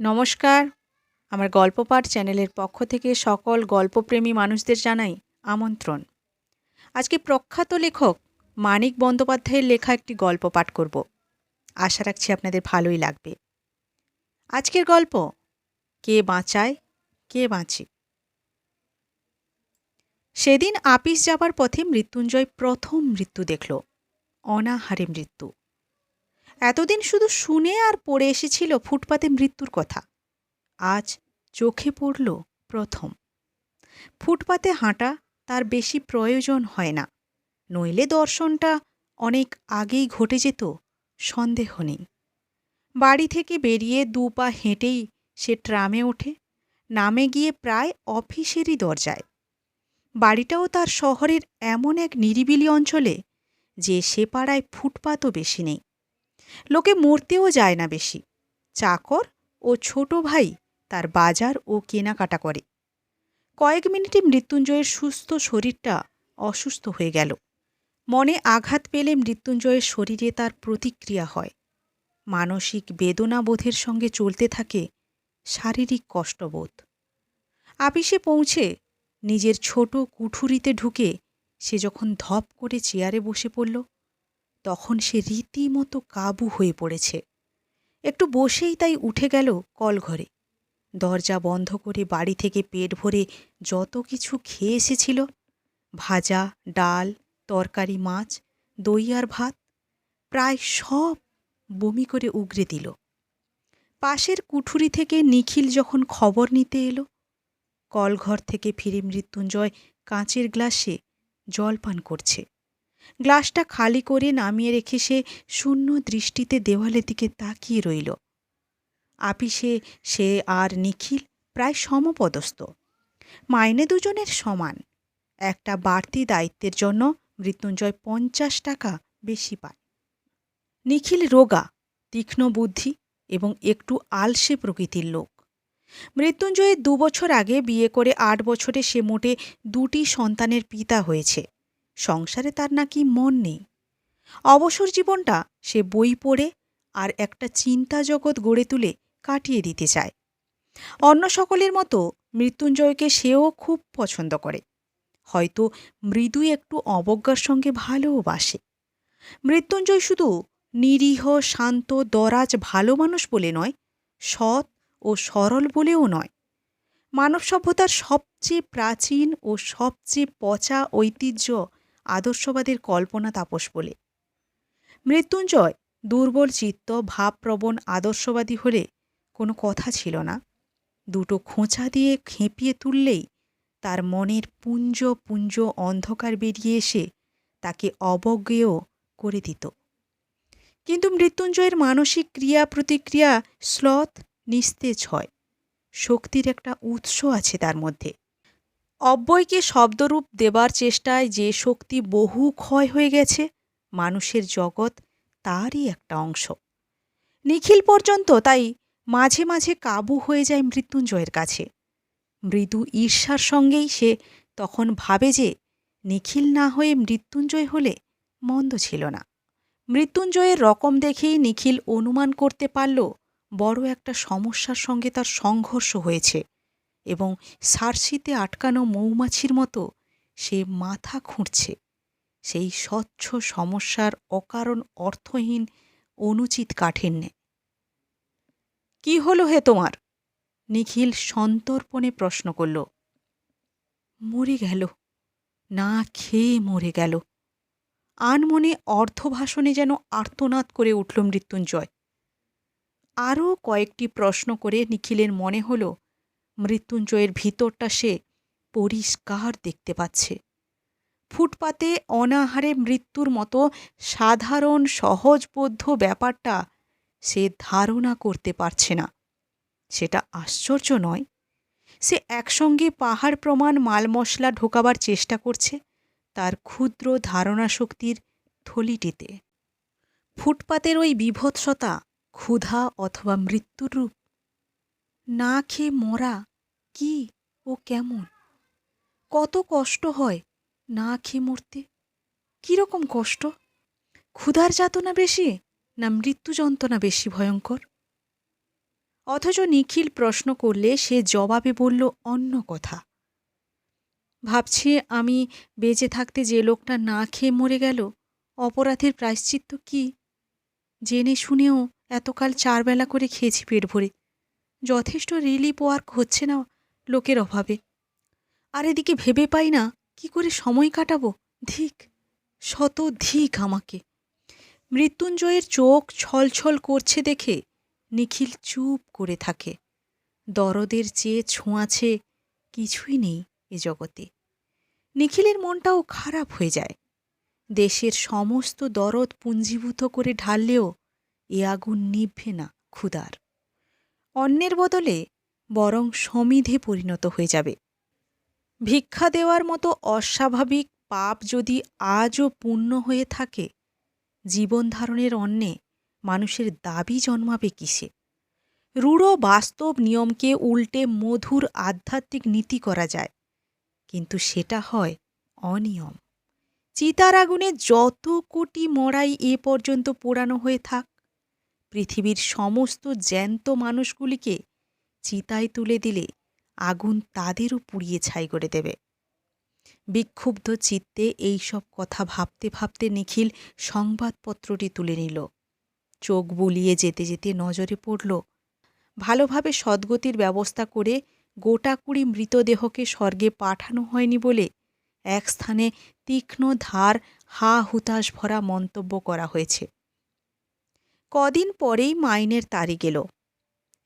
নমস্কার। আমার গল্প পাঠ চ্যানেলের পক্ষ থেকে সকল গল্পপ্রেমী মানুষদের জানাই আমন্ত্রণ। আজকে প্রখ্যাত লেখক মানিক বন্দ্যোপাধ্যায়ের লেখা একটি গল্প পাঠ করব। আশা রাখছি আপনাদের ভালোই লাগবে। আজকের গল্প, কে বাঁচায়, কে বাঁচে? সেদিন আপিস যাবার পথে মৃত্যুঞ্জয় প্রথম মৃত্যু দেখল, অনাহারে মৃত্যু। এতদিন শুধু শুনে আর পড়ে এসেছিল ফুটপাতে মৃত্যুর কথা। আজ চোখে পড়ল প্রথম। ফুটপাতে হাঁটা তার বেশি প্রয়োজন হয় না। নইলে দর্শনটা অনেক আগেই ঘটে যেত, সন্দেহ নেই। বাড়ি থেকে বেরিয়ে দু পা হেঁটেই সে ট্রামে ওঠে, নামে গিয়ে প্রায় অফিসেরই দরজায়। বাড়িটাও তার শহরের এমন এক নিরিবিলি অঞ্চলে যে সে পাড়ায় ফুটপাতও বেশি নেই। লোকে মরতেও যায় না বেশি। চাকর ও ছোট ভাই তার বাজার ও কেনাকাটা করে। কয়েক মিনিটে মৃত্যুঞ্জয়ের সুস্থ শরীরটা অসুস্থ হয়ে গেল। মনে আঘাত পেলে মৃত্যুঞ্জয়ের শরীরে তার প্রতিক্রিয়া হয়। মানসিক বেদনাবোধের সঙ্গে চলতে থাকে শারীরিক কষ্টবোধ। আপিসে পৌঁছে নিজের ছোট কুঠুরিতে ঢুকে সে যখন ধপ করে চেয়ারে বসে পড়ল তখন সে রীতিমতো কাবু হয়ে পড়েছে। একটু বসেই তাই উঠে গেল কলঘরে। দরজা বন্ধ করে বাড়ি থেকে পেট ভরে যত কিছু খেয়ে এসেছিল, ভাজা, ডাল, তরকারি, মাছ, দই আর ভাত, প্রায় সব বমি করে উগরে দিল। পাশের কুঠুরি থেকে নিখিল যখন খবর নিতে এলো, কলঘর থেকে ফিরে মৃত্যুঞ্জয় কাঁচের গ্লাসে জল পান করছে। গ্লাসটা খালি করে নামিয়ে রেখে সে শূন্য দৃষ্টিতে দেওয়ালের দিকে তাকিয়ে রইল। আপিসে সে আর নিখিল প্রায় সমপদস্থ। মাইনে দুজনের সমান। একটা বাড়তি দায়িত্বের জন্য মৃত্যুঞ্জয় পঞ্চাশ টাকা বেশি পায়। নিখিল রোগা, তীক্ষ্ণ বুদ্ধি এবং একটু আলসে প্রকৃতির লোক। মৃত্যুঞ্জয়ের দু বছর আগে বিয়ে করে আট বছরে সে মোটে দুটি সন্তানের পিতা হয়েছে। সংসারে তার নাকি মন নেই। অবসর জীবনটা সে বই পড়ে আর একটা চিন্তা জগৎ গড়ে তুলে কাটিয়ে দিতে চায়। অন্য সকলের মতো মৃত্যুঞ্জয়কে সেও খুব পছন্দ করে। হয়তো মৃদু একটু অবজ্ঞার সঙ্গে ভালোবাসে মৃত্যুঞ্জয় শুধু নিরীহ, শান্ত, দরাজ, ভালো মানুষ বলে নয়, সৎ ও সরল বলেও নয়। মানব সভ্যতার সবচেয়ে প্রাচীন ও সবচেয়ে পচা ঐতিহ্য আদর্শবাদের কল্পনা তাপস বলে। মৃত্যুঞ্জয় দুর্বল চিত্ত, ভাবপ্রবণ, আদর্শবাদী হলে কোনো কথা ছিল না। দুটো খোঁচা দিয়ে খেপিয়ে তুললেই তার মনের পুঞ্জ পুঞ্জ অন্ধকার বেরিয়ে এসে তাকে অবজ্ঞেয় করে দিত। কিন্তু মৃত্যুঞ্জয়ের মানসিক ক্রিয়া প্রতিক্রিয়া শ্লথ নিস্তেজ হয়। শক্তির একটা উৎস আছে তার মধ্যে। অব্যয়কে শব্দরূপ দেবার চেষ্টায় যে শক্তি বহু ক্ষয় হয়ে গেছে, মানুষের জগৎ তারই একটা অংশ। নিখিল পর্যন্ত তাই মাঝে মাঝে কাবু হয়ে যায় মৃত্যুঞ্জয়ের কাছে। মৃদু ঈর্ষার সঙ্গেই সে তখন ভাবে যে নিখিল না হয়ে মৃত্যুঞ্জয় হলে মন্দ ছিল না। মৃত্যুঞ্জয়ের রকম দেখেই নিখিল অনুমান করতে পারল, বড় একটা সমস্যার সঙ্গে তার সংঘর্ষ হয়েছে। এবং সার্সিতে আটকানো মৌমাছির মতো সে মাথা খুঁড়ছে। সেই স্বচ্ছ সমস্যার অকারণ অর্থহীন অনুচিত কাঠিন্যে। কি হলো হে তোমার? নিখিল সন্তর্পণে প্রশ্ন করল। মরে গেল। না খেয়ে মরে গেল। আনমনে অর্ধভাষণে যেন আর্তনাদ করে উঠল মৃত্যুঞ্জয়। আরও কয়েকটি প্রশ্ন করে নিখিলের মনে হল মৃত্যুঞ্জয়ের ভিতরটা সে পরিষ্কার দেখতে পাচ্ছে। ফুটপাতে অনাহারে মৃত্যুর মতো সাধারণ সহজবোধ্য ব্যাপারটা সে ধারণা করতে পারছে না। সেটা আশ্চর্য নয়। সে একসঙ্গে পাহাড় প্রমাণ মাল মশলা ঢোকাবার চেষ্টা করছে তার ক্ষুদ্র ধারণা শক্তির থলিটিতে। ফুটপাতের ওই বিভৎসতা, ক্ষুধা অথবা মৃত্যুর রূপ না খেয়ে মরা, কি ও কেমন? কত কষ্ট হয় না খেয়ে মরতে। কীরকম কষ্ট? ক্ষুধার যাতনা বেশি না মৃত্যু যন্ত্রণা বেশি ভয়ঙ্কর? অথচ নিখিল প্রশ্ন করলে সে জবাবে বলল অন্য কথা। ভাবছি আমি বেঁচে থাকতে যে লোকটা না খেয়ে মরে গেল, অপরাধের প্রায়শ্চিত্ত কি? জেনে শুনেও এতকাল চারবেলা করে খেয়েছি পেট ভরে। যথেষ্ট রিলিফ ওয়ার্ক হচ্ছে না লোকের অভাবে। আর এদিকে ভেবে পাই না, কি করে সময় কাটাবো? ধিক, শত ধিক আমাকে। মৃত্যুঞ্জয়ের চোখ ছলছল করছে দেখে নিখিল চুপ করে থাকে। দরদের চেয়ে ছোঁয়াছে কিছুই নেই এ জগতে। নিখিলের মনটাও খারাপ হয়ে যায়। দেশের সমস্ত দরদ পুঞ্জীভূত করে ঢাললেও এ আগুন নিভবে না ক্ষুধার। অন্যের বদলে বরং সমিধে পরিণত হয়ে যাবে। ভিক্ষা দেওয়ার মতো অস্বাভাবিক পাপ যদি আজও পূর্ণ হয়ে থাকে, জীবন ধারণের অন্নে মানুষের দাবি জন্মাবে কিসে? রূঢ় বাস্তব নিয়মকে উল্টে মধুর আধ্যাত্মিক নীতি করা যায়, কিন্তু সেটা হয় অনিয়ম। চিতার আগুনে যত কোটি মড়াই এ পর্যন্ত পোড়ানো হয়ে থাক পৃথিবীর সমস্ত জ্যান্ত মানুষগুলিকে চিতায় তুলে দিলে আগুন তাদেরও পুড়িয়ে ছাই করে দেবে। বিক্ষুব্ধ চিত্তে এইসব কথা ভাবতে ভাবতে নিখিল সংবাদপত্রটি তুলে নিল। চোখ বুলিয়ে যেতে যেতে নজরে পড়ল, ভালোভাবে সদ্গতির ব্যবস্থা করে গোটা কুড়ি মৃতদেহকে স্বর্গে পাঠানো হয়নি বলে এক স্থানে তীক্ষ্ণ ধার হা হুতাশ ভরা মন্তব্য করা হয়েছে। কদিন পরেই মাইনের তারিখ এলো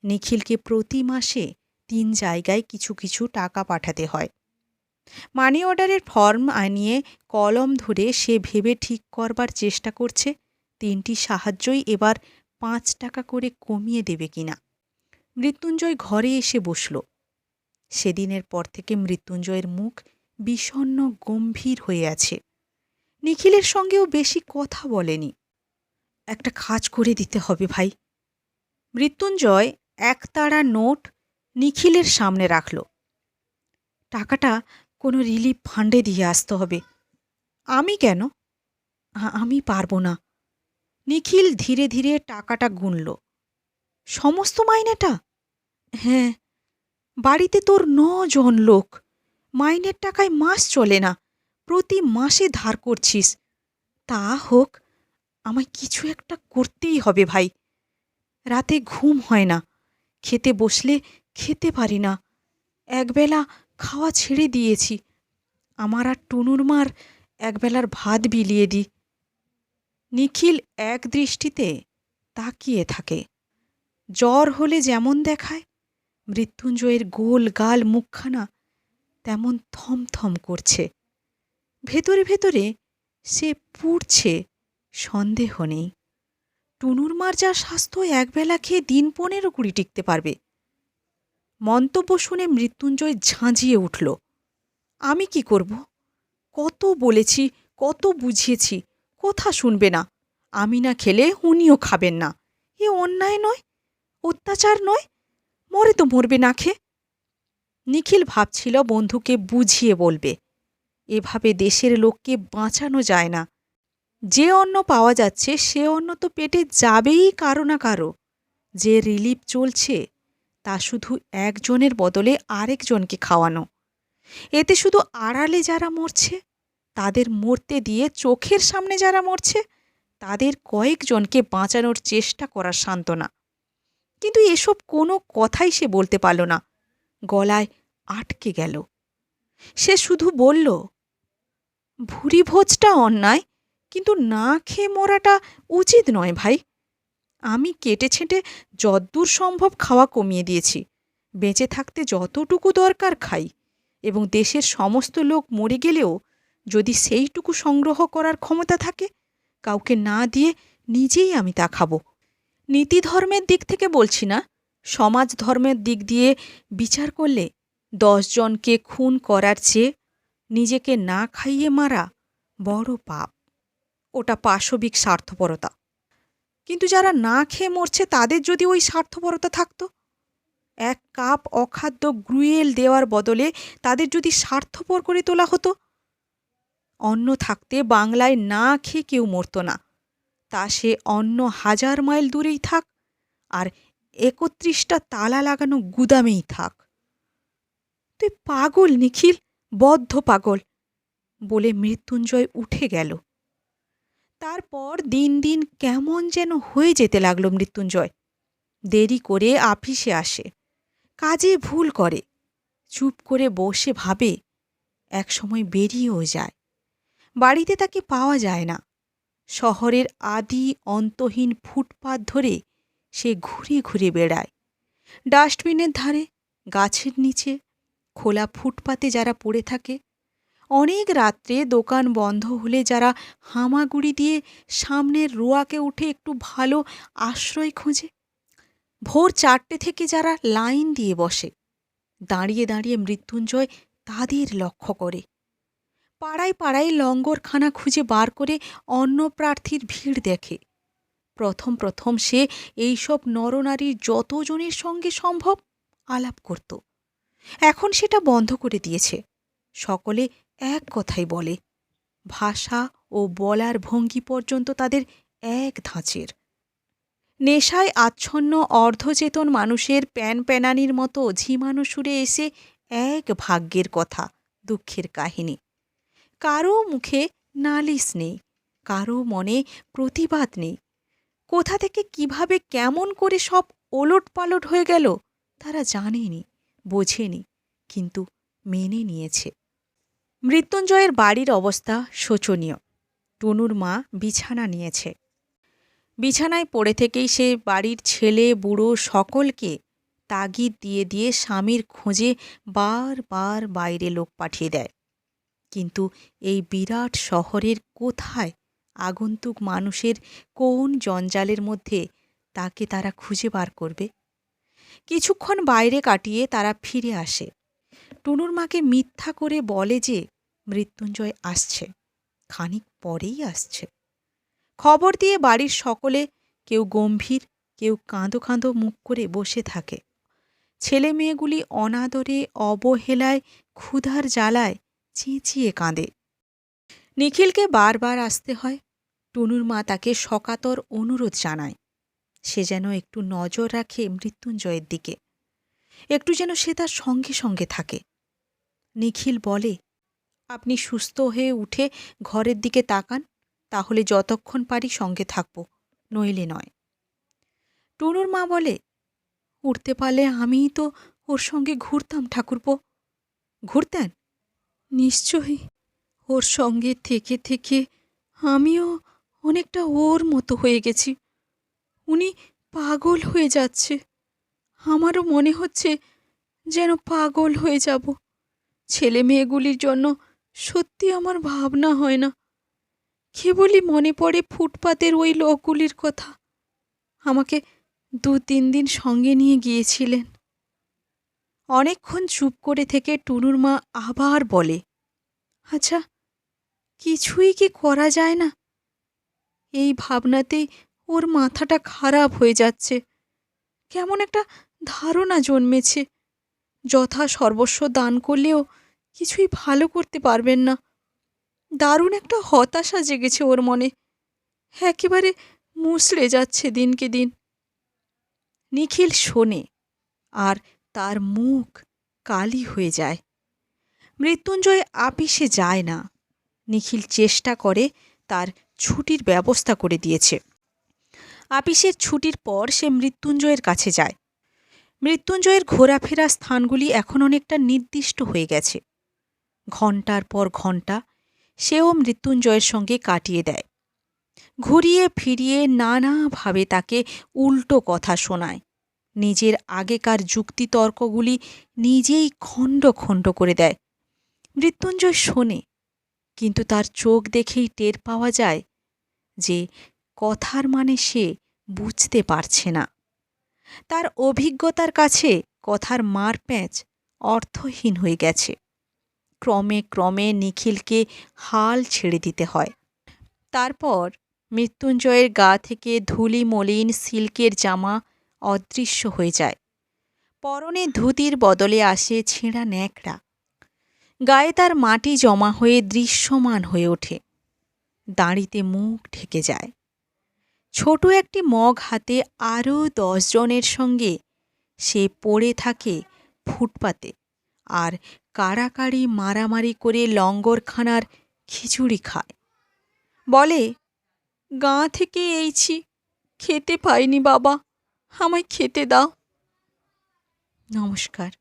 নিখিলকে প্রতি মাসে তিন জায়গায় কিছু কিছু টাকা পাঠাতে হয়। মানি অর্ডারের ফর্ম আনিয়ে কলম ধরে সে ভেবে ঠিক করবার চেষ্টা করছে, তিনটি সাহায্যই এবার পাঁচ টাকা করে কমিয়ে দেবে কিনা। মৃত্যুঞ্জয় ঘরে এসে বসল। সেদিনের পর থেকে মৃত্যুঞ্জয়ের মুখ বিষণ্ন গম্ভীর হয়ে আছে। নিখিলের সঙ্গেও বেশি কথা বলেনি। একটা কাজ করে দিতে হবে ভাই। মৃত্যুঞ্জয় একতারা নোট নিখিলের সামনে রাখল। টাকাটা কোনো রিলিফ ফান্ডে দিয়ে আসতে হবে। আমি কেন? আমি পারব না। নিখিল ধীরে ধীরে টাকাটা গুনল। সমস্ত মাইনেটা? হ্যাঁ বাড়িতে তোর নজন লোক। মাইনের টাকায় মাস চলে না। প্রতি মাসে ধার করছিস। তা হোক আমায় কিছু একটা করতেই হবে ভাই। রাতে ঘুম হয় না। খেতে বসলে খেতে পারি না। একবেলা খাওয়া ছেড়ে দিয়েছি। আমার আর টুনুর মার একবেলার ভাত বিলিয়ে দি। নিখিল এক দৃষ্টিতে তাকিয়ে থাকে। জ্বর হলে যেমন দেখায়, মৃত্যুঞ্জয়ের গোল গাল মুখখানা তেমন থমথম করছে। ভেতরে ভেতরে সে পুড়ছে সন্দেহ নেই। টুনুর মার যা স্বাস্থ্য একবেলা খেয়ে দিন পনেরো কুড়ি টিকতে পারবে। মন্তব্য শুনে মৃত্যুঞ্জয় ঝাঁঝিয়ে উঠল। আমি কি করব? কত বলেছি, কত বুঝিয়েছি, কথা শুনবে না। আমি না খেলে উনিও খাবেন না। এ অন্যায় নয়, অত্যাচার নয়, মরে তো মরবে না খে নিখিল ভাবছিল বন্ধুকে বুঝিয়ে বলবে। এভাবে দেশের লোককে বাঁচানো যায় না। যে অন্ন পাওয়া যাচ্ছে, সে অন্ন তো পেটে যাবেই কারও না কারও। যে রিলিফ চলছে, তা শুধু একজনের বদলে আরেকজনকে খাওয়ানো। এতে শুধু আড়ালে যারা মরছে, তাদের মরতে দিয়ে চোখের সামনে যারা মরছে, তাদের কয়েকজনকে বাঁচানোর চেষ্টা করার সান্ত্বনা। কিন্তু এসব কোনো কথাই সে বলতে পারল না। গলায় আটকে গেল। সে শুধু বলল ভুরি ভোজটা অন্যায় কিন্তু না খেয়ে মরাটা উচিত নয় ভাই। আমি কেটে ছেঁটে যদ্দূর সম্ভব খাওয়া কমিয়ে দিয়েছি। বেঁচে থাকতে যতটুকু দরকার খাই এবং দেশের সমস্ত লোক মরে গেলেও যদি সেইটুকু সংগ্রহ করার ক্ষমতা থাকে, কাউকে না দিয়ে নিজেই আমি তা খাব। নীতি ধর্মের দিক থেকে বলছি না সমাজ ধর্মের দিক দিয়ে বিচার করলে দশজনকে খুন করার চেয়ে নিজেকে না খাইয়ে মারা বড় পাপ। ওটা পাশবিক স্বার্থপরতা। কিন্তু যারা না খেয়ে মরছে, তাদের যদি ওই স্বার্থপরতা থাকতো? এক কাপ অখাদ্য গ্রুয়েল দেওয়ার বদলে তাদের যদি স্বার্থপর করে তোলা হতো? অন্ন থাকতে বাংলায় না খেয়ে কেউ মরত না। তা সে অন্য হাজার মাইল দূরেই থাক, আর একত্রিশটা তালা লাগানো গুদামেই থাক। তুই পাগল, নিখিল, বদ্ধ পাগল বলে মৃত্যুঞ্জয় উঠে গেল। তারপর দিন দিন কেমন যেন হয়ে যেতে লাগল মৃত্যুঞ্জয়। দেরি করে আফিসে আসে, কাজে ভুল করে, চুপ করে বসে ভাবে, একসময় বেরিয়েও যায়। বাড়িতে তাকে পাওয়া যায় না। শহরের আদি অন্তহীন ফুটপাত ধরে সে ঘুরে ঘুরে বেড়ায়। ডাস্টবিনের ধারে, গাছের নিচে, খোলা ফুটপাতে যারা পড়ে থাকে অনেক রাত্রে দোকান বন্ধ হলে যারা হামাগুড়ি দিয়ে সামনের রোয়াকে উঠে একটু ভালো আশ্রয় খোঁজে। ভোর চারটে থেকে যারা লাইন দিয়ে বসে, দাঁড়িয়ে দাঁড়িয়ে মৃত্যুঞ্জয় তাদের লক্ষ্য করে। পাড়ায় পাড়ায় লঙ্গরখানা খুঁজে বার করে অন্য প্রার্থীর ভিড় দেখে। প্রথম প্রথম সে এইসব নরনারীর যতজনের সঙ্গে সম্ভব আলাপ করত। এখন সেটা বন্ধ করে দিয়েছে। সকলে এক কথাই বলে, ভাষা ও বলার ভঙ্গি পর্যন্ত তাদের এক ধাঁচের। নেশায় আচ্ছন্ন, অর্ধচেতন মানুষের প্যান প্যানানির মতো ঝিমানো সুরে এসে এক ভাগ্যের কথা, দুঃখের কাহিনী। কারও মুখে নালিশ নেই কারও মনে প্রতিবাদ নেই। কোথা থেকে কীভাবে কেমন করে সব ওলট পালট হয়ে গেল, তারা জানেনি, বোঝেনি, কিন্তু মেনে নিয়েছে। মৃত্যুঞ্জয়ের বাড়ির অবস্থা শোচনীয়। টুনুর মা বিছানা নিয়েছে। বিছানায় পড়ে থেকেই সে বাড়ির ছেলে, বুড়ো সকলকে তাগিদ দিয়ে দিয়ে স্বামীর খোঁজে বারবার বাইরে লোক পাঠিয়ে দেয়। কিন্তু এই বিরাট শহরের কোথায় আগন্তুক মানুষের কোন জঞ্জালের মধ্যে তাকে তারা খুঁজে বার করবে? কিছুক্ষণ বাইরে কাটিয়ে তারা ফিরে আসে। টুনুর মাকে মিথ্যা করে বলে যে মৃত্যুঞ্জয় আসছে। খানিক পরেই আসছে। খবর দিয়ে বাড়ির সকলে কেউ গম্ভীর, কেউ কাঁদো কাঁদো মুখ করে বসে থাকে। ছেলে মেয়েগুলি অনাদরে, অবহেলায়, ক্ষুধার জ্বালায় চেঁচিয়ে কাঁদে। নিখিলকে বারবার আসতে হয়। টুনুর মা তাকে সকাতর অনুরোধ জানায়। সে যেন একটু নজর রাখে মৃত্যুঞ্জয়ের দিকে। একটু যেন সে তার সঙ্গে সঙ্গে থাকে। নিখিল বলে, আপনি সুস্থ হয়ে উঠে ঘরের দিকে তাকান, তাহলে যতক্ষণ পারি সঙ্গে থাকব, নইলে নয়। টুনুর মা বলে, উঠতে পারলে আমিই তো ওর সঙ্গে ঘুরতাম ঠাকুরপো। ঘুরতেন? নিশ্চয়ই, ওর সঙ্গে থেকে থেকে আমিও অনেকটা ওর মতো হয়ে গেছি। উনি পাগল হয়ে যাচ্ছে। আমারও মনে হচ্ছে যেন পাগল হয়ে যাব। ছেলে মেয়েগুলির জন্য সত্যি আমার ভাবনা হয় না। কেবলই মনে পড়ে ফুটপাতের ওই লোকগুলির কথা। আমাকে দু তিন দিন সঙ্গে নিয়ে গিয়েছিলেন। অনেকক্ষণ চুপ করে থেকে টুনুর মা আবার বলে আচ্ছা কিছুই কি করা যায় না? এই ভাবনাতেই ওর মাথাটা খারাপ হয়ে যাচ্ছে। কেমন একটা ধারণা জন্মেছে। যথা সর্বস্ব দান করলেও কিছুই ভালো করতে পারবেন না। দারুণ একটা হতাশা জেগেছে ওর মনে। একেবারে মুসড়ে যাচ্ছে দিনকে দিন। নিখিল শোনে আর তার মুখ কালি হয়ে যায়। মৃত্যুঞ্জয় আপিসে যায় না। নিখিল চেষ্টা করে তার ছুটির ব্যবস্থা করে দিয়েছে। আপিসের ছুটির পর সে মৃত্যুঞ্জয়ের কাছে যায়। মৃত্যুঞ্জয়ের ঘোরাফেরা স্থানগুলি এখন অনেকটা নির্দিষ্ট হয়ে গেছে। ঘণ্টার পর ঘণ্টা সেও মৃত্যুঞ্জয়ের সঙ্গে কাটিয়ে দেয়। ঘুরিয়ে ফিরিয়ে নানাভাবে তাকে উল্টো কথা শোনায়। নিজের আগেকার যুক্তিতর্কগুলি নিজেই খণ্ড খণ্ড করে দেয়। মৃত্যুঞ্জয় শোনে, কিন্তু তার চোখ দেখেই টের পাওয়া যায় যে কথার মানে সে বুঝতে পারছে না। তার অভিজ্ঞতার কাছে কথার মারপ্যাঁচ অর্থহীন হয়ে গেছে। ক্রমে ক্রমে নিখিলকে হাল ছেড়ে দিতে হয়। তারপর মৃত্যুঞ্জয়ের গা থেকে ধুলি মলিন সিল্কের জামা অদৃশ্য হয়ে যায়। পরনে ধুতির বদলে আসে ছেঁড়া ন্যাকড়া। গায়ে তার মাটি জমা হয়ে দৃশ্যমান হয়ে ওঠে। দাঁড়িতে মুখ ঢেকে যায়। ছোট একটি মগ হাতে আরও দশজনের সঙ্গে সে পড়ে থাকে ফুটপাতে। আর কাড়াকাড়ি মারামারি করে লঙ্গরখানার খিচুড়ি খায়। বলে, গা থেকে এইছি, খেতে পাইনি বাবা, আমায় খেতে দাও। নমস্কার।